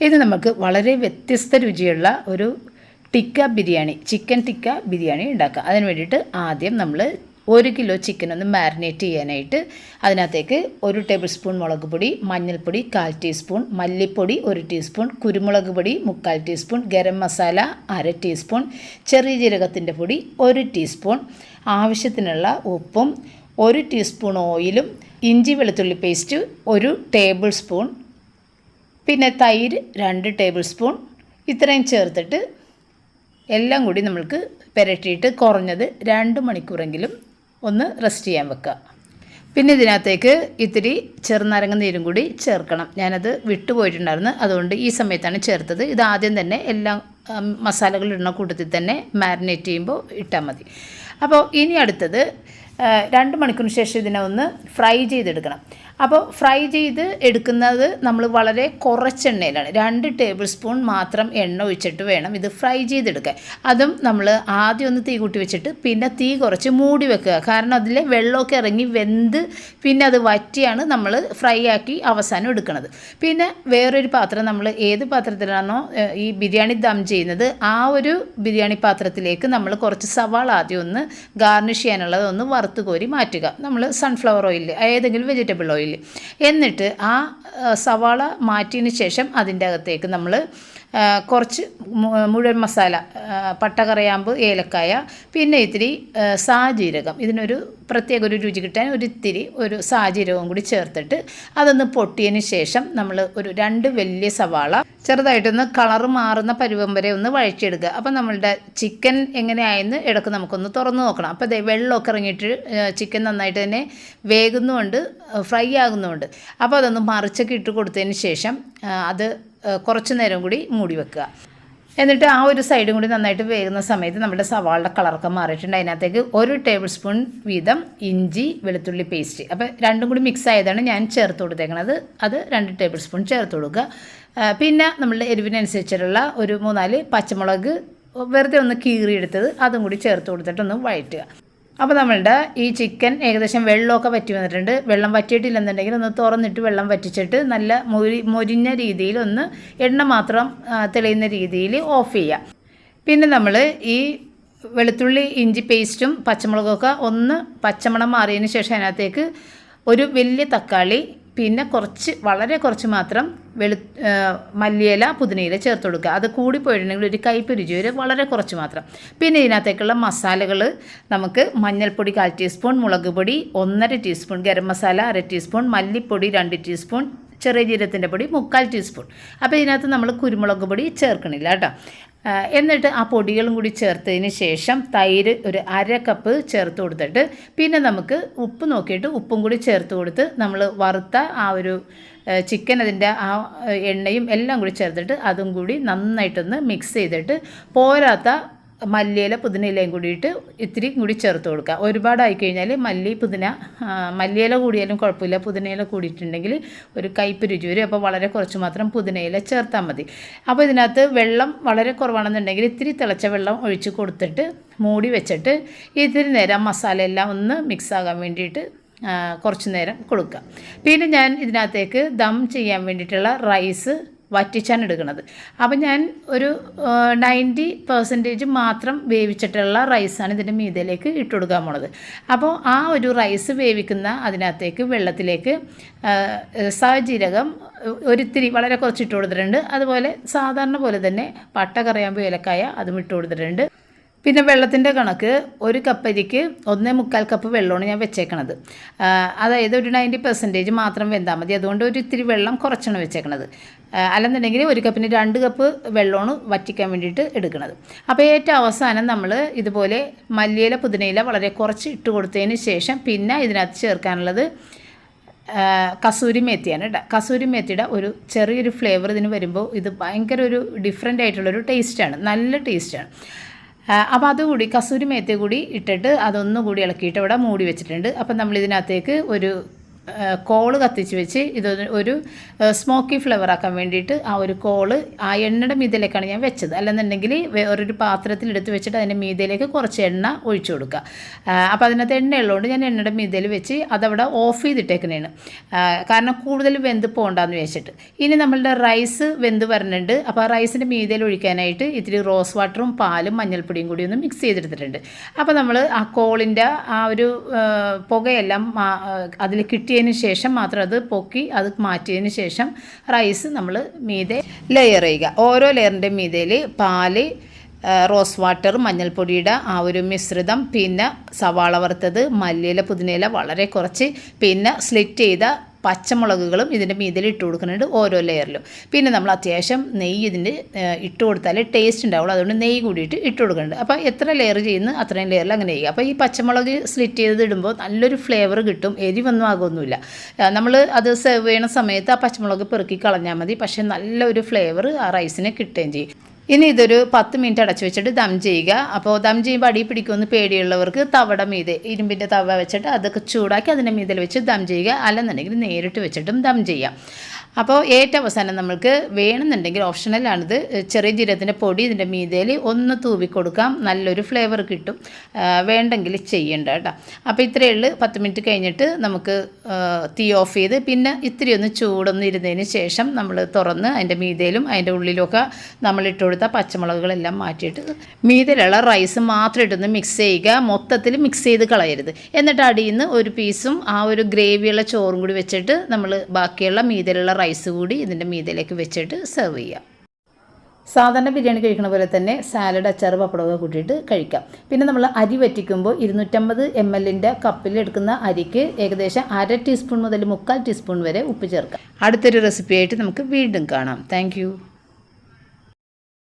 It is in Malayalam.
ഇത് നമുക്ക് വളരെ വ്യത്യസ്ത രുചിയുള്ള ഒരു ടിക്ക ബിരിയാണി ചിക്കൻ ടിക്ക ബിരിയാണി ഉണ്ടാക്കുക അതിന് വേണ്ടിയിട്ട് ആദ്യം നമ്മൾ ഒരു കിലോ ചിക്കൻ ഒന്ന് മാരിനേറ്റ് ചെയ്യാനായിട്ട് അതിനകത്തേക്ക് ഒരു ടേബിൾ സ്പൂൺ മുളക് പൊടി മഞ്ഞൾപ്പൊടി കാൽ ടീസ്പൂൺ മല്ലിപ്പൊടി ഒരു ടീസ്പൂൺ കുരുമുളക് പൊടി മുക്കാൽ ടീസ്പൂൺ ഗരം മസാല അര ടീസ്പൂൺ ചെറിയ ജീരകത്തിന്റെ പൊടി ഒരു ടീസ്പൂൺ ആവശ്യത്തിനുള്ള ഉപ്പും ഒരു ടീസ്പൂൺ ഓയിലും ഇഞ്ചി വെളുത്തുള്ളി പേസ്റ്റ് ഒരു ടേബിൾ സ്പൂൺ പിന്നെ തൈര് രണ്ട് ടേബിൾ സ്പൂൺ. ഇത്രയും ചേർത്തിട്ട് എല്ലാം കൂടി നമ്മൾക്ക് പുരട്ടിയിട്ട് കുറഞ്ഞത് രണ്ട് മണിക്കൂറെങ്കിലും ഒന്ന് റെസ്റ്റ് ചെയ്യാൻ വെക്കുക. പിന്നെ ഇതിനകത്തേക്ക് ഇത്തിരി ചെറുനാരങ്ങ നീരും കൂടി ചേർക്കണം. ഞാനത് വിട്ടുപോയിട്ടുണ്ടായിരുന്നു അതുകൊണ്ട് ഈ സമയത്താണ് ചേർത്തത്. ഇത് ആദ്യം തന്നെ എല്ലാം മസാലകളിടുന്ന കൂട്ടത്തിൽ തന്നെ മാരിനേറ്റ് ചെയ്യുമ്പോൾ ഇട്ടാൽ മതി. അപ്പോൾ ഇനി അടുത്തത് രണ്ട് മണിക്കൂറിന് ശേഷം ഇതിനെ ഒന്ന് ഫ്രൈ ചെയ്തെടുക്കണം. അപ്പോൾ ഫ്രൈ ചെയ്ത് എടുക്കുന്നത് നമ്മൾ വളരെ കുറച്ച് എണ്ണയിലാണ്. രണ്ട് ടേബിൾ സ്പൂൺ മാത്രം എണ്ണ ഒഴിച്ചിട്ട് വേണം ഇത് ഫ്രൈ ചെയ്തെടുക്കാൻ. അതും നമ്മൾ ആദ്യം ഒന്ന് തീ കൂട്ടി വെച്ചിട്ട് പിന്നെ തീ കുറച്ച് മൂടി വെക്കുക. കാരണം അതിൽ വെള്ളമൊക്കെ ഇറങ്ങി വെന്ത് പിന്നെ അത് വറ്റിയാണ് നമ്മൾ ഫ്രൈ ആക്കി അവസാനം എടുക്കുന്നത് പിന്നെ വേറൊരു പാത്രം നമ്മൾ ഏത് പാത്രത്തിലാണോ ഈ ബിരിയാണി ദം ചെയ്യുന്നത് ആ ഒരു ബിരിയാണി പാത്രത്തിലേക്ക് നമ്മൾ കുറച്ച് സവാള ആദ്യം ഒന്ന് ഗാർണിഷ് ചെയ്യാനുള്ളത് ഒന്ന് വറുത്ത് കോരി മാറ്റുക. നമ്മൾ സൺഫ്ലവർ ഓയിൽ ഏതെങ്കിലും വെജിറ്റബിൾ ഓയിൽ എന്നിട്ട് ആ സവാള മാറ്റിയതിന് ശേഷം അതിന്റെ അകത്തേക്ക് നമ്മൾ കുറച്ച് മുഴുവൻ മസാല പട്ടകറിയാമ്പ് പട്ട കറയാമ്പ് ഏലക്കായ പിന്നെ ഇത്തിരി സാജീരകം. ഇതിനൊരു പ്രത്യേക ഒരു രുചി കിട്ടാൻ ഒരു ഇത്തിരി ഒരു സാജീരകവും കൂടി ചേർത്തിട്ട് അതൊന്ന് പൊട്ടിയതിന് ശേഷം നമ്മൾ ഒരു രണ്ട് വലിയ സവാള ചെറുതായിട്ടൊന്ന് കളർ മാറുന്ന പരുവം വരെ ഒന്ന് വഴറ്റിയെടുക്കുക. അപ്പം നമ്മളുടെ ചിക്കൻ എങ്ങനെയായെന്ന് ഇടയ്ക്ക് നമുക്കൊന്ന് തുറന്ന് നോക്കണം. അപ്പോൾ ദേ വെള്ളമൊക്കെ ഇറങ്ങിയിട്ട് ചിക്കൻ നന്നായിട്ട് തന്നെ വേകുന്നുമുണ്ട് ഫ്രൈ ആകുന്നുമുണ്ട് അപ്പോൾ അതൊന്ന് മറിച്ചൊക്കെ ഇട്ട് കൊടുത്തതിന് ശേഷം അത് കുറച്ച് നേരം കൂടി മൂടി വെക്കുക. എന്നിട്ട് ആ ഒരു സൈഡും കൂടി നന്നായിട്ട് വേകുന്ന സമയത്ത് നമ്മുടെ സവാളുടെ കളറൊക്കെ മാറിയിട്ടുണ്ട്. അതിനകത്തേക്ക് ഒരു ടേബിൾ സ്പൂൺ വീതം ഇഞ്ചി വെളുത്തുള്ളി പേസ്റ്റ് അപ്പോൾ രണ്ടും കൂടി മിക്സ് ആയതാണ് ഞാൻ ചേർത്ത് കൊടുത്തേക്കുന്നത് അത് രണ്ട് ടേബിൾ സ്പൂൺ ചേർത്ത് കൊടുക്കുക. പിന്നെ നമ്മളുടെ എരിവിനനുസരിച്ചിട്ടുള്ള ഒരു മൂന്നാൽ പച്ചമുളക് വെറുതെ ഒന്ന് കീറിയെടുത്തത് അതും കൂടി ചേർത്ത് കൊടുത്തിട്ടൊന്ന് വഴറ്റുക. അപ്പോൾ നമ്മളുടെ ഈ ചിക്കൻ ഏകദേശം വെള്ളമൊക്കെ വറ്റി വന്നിട്ടുണ്ട്. വെള്ളം വറ്റിയിട്ടില്ലെന്നുണ്ടെങ്കിൽ ഒന്ന് തുറന്നിട്ട് വെള്ളം വറ്റിച്ചിട്ട് നല്ല മൊരി മൊരിഞ്ഞ രീതിയിൽ ഒന്ന് എണ്ണ മാത്രം തെളിയുന്ന രീതിയിൽ ഓഫ് ചെയ്യുക പിന്നെ നമ്മൾ ഈ വെളുത്തുള്ളി ഇഞ്ചി പേസ്റ്റും പച്ചമുളകൊക്കെ ഒന്ന് പച്ചമണം മാറിയതിന് ശേഷം അതിനകത്തേക്ക് ഒരു വലിയ തക്കാളി പിന്നെ കുറച്ച് വളരെ കുറച്ച് മാത്രം വെളു മല്ലിയില പുതിനയില ചേർത്ത് കൊടുക്കുക. അത് കൂടി പോയിട്ടുണ്ടെങ്കിൽ ഒരു കയ്പ് രുചി വരെ വളരെ കുറച്ച് മാത്രം. പിന്നെ ഇതിനകത്തേക്കുള്ള മസാലകൾ നമുക്ക് മഞ്ഞൾപ്പൊടി കാൽ ടീസ്പൂൺ മുളക് പൊടി ഒന്നര ടീസ്പൂൺ ഗരം മസാല അര ടീസ്പൂൺ മല്ലിപ്പൊടി രണ്ട് ടീസ്പൂൺ ചെറിയ ജീരത്തിന്റെ പൊടി മുക്കാൽ ടീസ്പൂൺ. അപ്പോൾ ഇതിനകത്ത് നമ്മൾ കുരുമുളക് പൊടി ചേർക്കണില്ല കേട്ടോ. എന്നിട്ട് ആ പൊടികളും കൂടി ചേർത്തതിന് ശേഷം തൈര് ഒരു അര കപ്പ് ചേർത്ത് കൊടുത്തിട്ട് പിന്നെ നമുക്ക് ഉപ്പ് നോക്കിയിട്ട് ഉപ്പും കൂടി ചേർത്ത് കൊടുത്ത് നമ്മൾ വറുത്ത ആ ഒരു ചിക്കൻ അതിന്റെ ആ എണ്ണയും എല്ലാം കൂടി ചേർത്തിട്ട് അതും കൂടി നന്നായിട്ടൊന്ന് മിക്സ് ചെയ്തിട്ട് പോരാത്ത മല്ലിയില പുതിനയിലയും കൂടിയിട്ട് ഇത്തിരി കൂടി ചേർത്ത് കൊടുക്കുക. ഒരുപാടായി കഴിഞ്ഞാൽ മല്ലി പുതിന മല്ലിയില കൂടിയാലും കുഴപ്പമില്ല. പുതിനയില കൂടിയിട്ടുണ്ടെങ്കിൽ ഒരു കയ്പ് രുചി വരും. അപ്പോൾ വളരെ കുറച്ച് മാത്രം പുതിനയില ചേർത്താൽ മതി. അപ്പോൾ ഇതിനകത്ത് വെള്ളം വളരെ കുറവാണെന്നുണ്ടെങ്കിൽ ഇത്തിരി തിളച്ച വെള്ളം ഒഴിച്ച് കൊടുത്തിട്ട് മൂടി വെച്ചിട്ട് ഇത്തിരി നേരം മസാല എല്ലാം ഒന്ന് മിക്സ് ആകാൻ വേണ്ടിയിട്ട് കുറച്ച് നേരം കൊടുക്കുക. പിന്നെ ഞാൻ ഇതിനകത്തേക്ക് ദം ചെയ്യാൻ വേണ്ടിയിട്ടുള്ള റൈസ് വറ്റിച്ചാണ് എടുക്കുന്നത് അപ്പം ഞാൻ ഒരു നയന്റി പെർസെന്റേജ് മാത്രം വേവിച്ചിട്ടുള്ള റൈസാണ് ഇതിന്റെ മീതയിലേക്ക് ഇട്ട് കൊടുക്കാൻ പോണത്. അപ്പോൾ ആ ഒരു റൈസ് വേവിക്കുന്ന അതിനകത്തേക്ക് വെള്ളത്തിലേക്ക് സഹജീരകം ഒരിത്തിരി വളരെ കുറച്ച് ഇട്ട് കൊടുത്തിട്ടുണ്ട്. അതുപോലെ സാധാരണ പോലെ തന്നെ പട്ട കറിയാമ്പ് ഏലക്കായ അതും ഇട്ട് കൊടുത്തിട്ടുണ്ട്. പിന്നെ വെള്ളത്തിന്റെ കണക്ക് ഒരു കപ്പരിക്ക് ഒന്നേ മുക്കാൽ കപ്പ് വെള്ളമാണ് ഞാൻ വെച്ചേക്കണത്. അതായത് ഒരു നയന്റി പെർസെന്റേജ് മാത്രം വെന്താൽ മതി. അതുകൊണ്ട് ഒരു ഇത്തിരി വെള്ളം കുറച്ചാണ് വെച്ചേക്കണത്. അല്ലെന്നുണ്ടെങ്കിൽ ഒരു കപ്പിന് രണ്ട് കപ്പ് വെള്ളമാണ് വറ്റിക്കാൻ വേണ്ടിയിട്ട് എടുക്കുന്നത് അപ്പോൾ ഏറ്റവും അവസാനം നമ്മൾ ഇതുപോലെ മല്ലിയില പുതിനയില വളരെ കുറച്ച് ഇട്ട് കൊടുത്തതിന് ശേഷം പിന്നെ ഇതിനകത്ത് ചേർക്കാനുള്ളത് കസൂരി മേത്തിയാണ് കേട്ടോ. കസൂരി മേത്തിയുടെ ഒരു ചെറിയൊരു ഫ്ലേവർ ഇതിന് വരുമ്പോൾ ഇത് ഭയങ്കര ഒരു ഡിഫറെന്റ് ആയിട്ടുള്ളൊരു ടേസ്റ്റാണ് നല്ല ടേസ്റ്റാണ് അപ്പോൾ അതുകൂടി കസൂരി മേത്തി കൂടി ഇട്ടിട്ട് അതൊന്നുകൂടി ഇളക്കിയിട്ട് ഇവിടെ മൂടി വെച്ചിട്ടുണ്ട്. അപ്പം നമ്മൾ ഇതിനകത്തേക്ക് ഒരു കോൾ കത്തിച്ച് വെച്ച് ഇത് ഒരു സ്മോക്കി ഫ്ലേവർ ആക്കാൻ വേണ്ടിയിട്ട് ആ ഒരു കോൾ ആ എണ്ണയുടെ മീതയിലേക്കാണ് ഞാൻ വെച്ചത്. അല്ലെന്നുണ്ടെങ്കിൽ വേറൊരു പാത്രത്തിൽ എടുത്ത് വെച്ചിട്ട് അതിന്റെ മീതയിലേക്ക് കുറച്ച് എണ്ണ ഒഴിച്ചു കൊടുക്കുക. അപ്പോൾ അതിനകത്ത് എണ്ണ ഉള്ളതുകൊണ്ട് ഞാൻ എണ്ണയുടെ മീതയിൽ വെച്ച് അതവിടെ ഓഫ് ചെയ്തിട്ടേക്കുന്നതാണ്. കാരണം കൂടുതൽ വെന്ത് പോകണ്ടെന്ന് വെച്ചിട്ട് ഇനി നമ്മളുടെ റൈസ് വെന്ത് വരുന്നുണ്ട് അപ്പോൾ റൈസിന്റെ മീതയിൽ ഒഴിക്കാനായിട്ട് ഇത്തിരി റോസ് വാട്ടറും പാലും മഞ്ഞൾപ്പൊടിയും കൂടി ഒന്ന് മിക്സ് ചെയ്തെടുത്തിട്ടുണ്ട്. അപ്പോൾ നമ്മൾ ആ കോളിന്റെ ആ ഒരു പുകയെല്ലാം അതിൽ കിട്ടിയതിന് ശേഷം മാത്രം അത് പൊക്കി അത് മാറ്റിയതിന് ശേഷം റൈസ് നമ്മൾ മീതെ ലെയർ ചെയ്യുക. ഓരോ ലെയറിന്റെ മീതയിൽ പാൽ റോസ് വാട്ടർ മഞ്ഞൾപ്പൊടിയുടെ ആ ഒരു മിശ്രിതം പിന്നെ സവാള വറുത്തത് മല്ലിയില പുതിനയില വളരെ കുറച്ച് പിന്നെ സ്ലിറ്റ് ചെയ്ത പച്ചമുളകുകളും ഇതിന്റെ മീതിൽ ഇട്ട് കൊടുക്കുന്നുണ്ട് ഓരോ ലെയറിലും. പിന്നെ നമ്മൾ അത്യാവശ്യം നെയ്യ് ഇതിന്റെ ഇട്ട് കൊടുത്താലേ ടേസ്റ്റ് ഉണ്ടാവുള്ളൂ. അതുകൊണ്ട് നെയ്യ് കൂടിയിട്ട് ഇട്ട് കൊടുക്കുന്നുണ്ട്. അപ്പോൾ എത്ര ലെയർ ചെയ്യുന്നു അത്രയും ലെയറിൽ അങ്ങനെ ചെയ്യുക. അപ്പോൾ ഈ പച്ചമുളക് സ്ലിറ്റ് ചെയ്ത് ഇടുമ്പോൾ നല്ലൊരു ഫ്ലേവർ കിട്ടും. എരിവൊന്നും ആകുമൊന്നുമില്ല നമ്മൾ അത് സെർവ് ചെയ്യണ സമയത്ത് ആ പച്ചമുളക് പെറുക്കി കളഞ്ഞാൽ മതി. പക്ഷേ നല്ലൊരു ഫ്ലേവർ ആ റൈസിന് കിട്ടുകയും ചെയ്യും. ഇനി ഇതൊരു പത്ത് മിനിറ്റ് അടച്ചു വെച്ചിട്ട് ദം ചെയ്യുക. അപ്പോൾ ദം ചെയ്യുമ്പോൾ അടി പിടിക്കുമെന്ന് പേടിയുള്ളവർക്ക് തവട മീതെ ഇരുമ്പിന്റെ തവ വെച്ചിട്ട് അതൊക്കെ ചൂടാക്കി അതിന്റെ മീതിൽ വെച്ച് ദം ചെയ്യുക. അല്ലെന്നുണ്ടെങ്കിൽ നേരിട്ട് വെച്ചിട്ടും ദം ചെയ്യാം. അപ്പോൾ ഏറ്റവും അവസാനം നമ്മൾക്ക് വേണമെന്നുണ്ടെങ്കിൽ ഓപ്ഷണലാണിത് ചെറിയ ജീരകത്തിന്റെ പൊടി ഇതിന്റെ മീതയിൽ ഒന്ന് തൂവി കൊടുക്കാം. നല്ലൊരു ഫ്ലേവർ കിട്ടും. വേണ്ടെങ്കിൽ ചെയ്യേണ്ട കേട്ടോ. അപ്പോൾ ഇത്രയേ ഉള്ളൂ. പത്ത് മിനിറ്റ് കഴിഞ്ഞിട്ട് നമുക്ക് തീ ഓഫ് ചെയ്ത് പിന്നെ ഇത്തിരി ഒന്ന് ചൂടൊന്ന് ഇരുന്നതിന് ശേഷം നമ്മൾ തുറന്ന് അതിന്റെ മീതയിലും അതിന്റെ ഉള്ളിലുമൊക്കെ നമ്മൾ ഇട്ട് കൊടുത്ത പച്ചമുളകുകളെല്ലാം മാറ്റിയിട്ട് മീതിലുള്ള റൈസ് മാത്രം ഇട്ടൊന്ന് മിക്സ് ചെയ്യുക. മൊത്തത്തിൽ മിക്സ് ചെയ്ത് കളയരുത്. എന്നിട്ട് അടിയിൽ നിന്ന് ഒരു പീസും ആ ഒരു ഗ്രേവിയുള്ള ചോറും കൂടി വെച്ചിട്ട് നമ്മൾ ബാക്കിയുള്ള മീതിലുള്ള റൈസ് കൂടി ഇതിന്റെ മീതിലേക്ക് വെച്ചിട്ട് സെർവ് ചെയ്യാം സാധാരണ ബിരിയാണി കഴിക്കുന്ന പോലെ തന്നെ സാലഡ് അച്ചാർ പപ്പടമൊക്കെ കൂട്ടിയിട്ട് കഴിക്കാം. പിന്നെ നമ്മൾ അരി വറ്റിക്കുമ്പോൾ ഇരുന്നൂറ്റമ്പത് എം എല്ലിന്റെ കപ്പിൽ എടുക്കുന്ന അരിക്ക് ഏകദേശം അര ടീസ്പൂൺ മുതൽ മുക്കാൽ ടീസ്പൂൺ വരെ ഉപ്പ് ചേർക്കാം. അടുത്തൊരു റെസിപ്പിയായിട്ട് നമുക്ക് വീണ്ടും കാണാം. താങ്ക്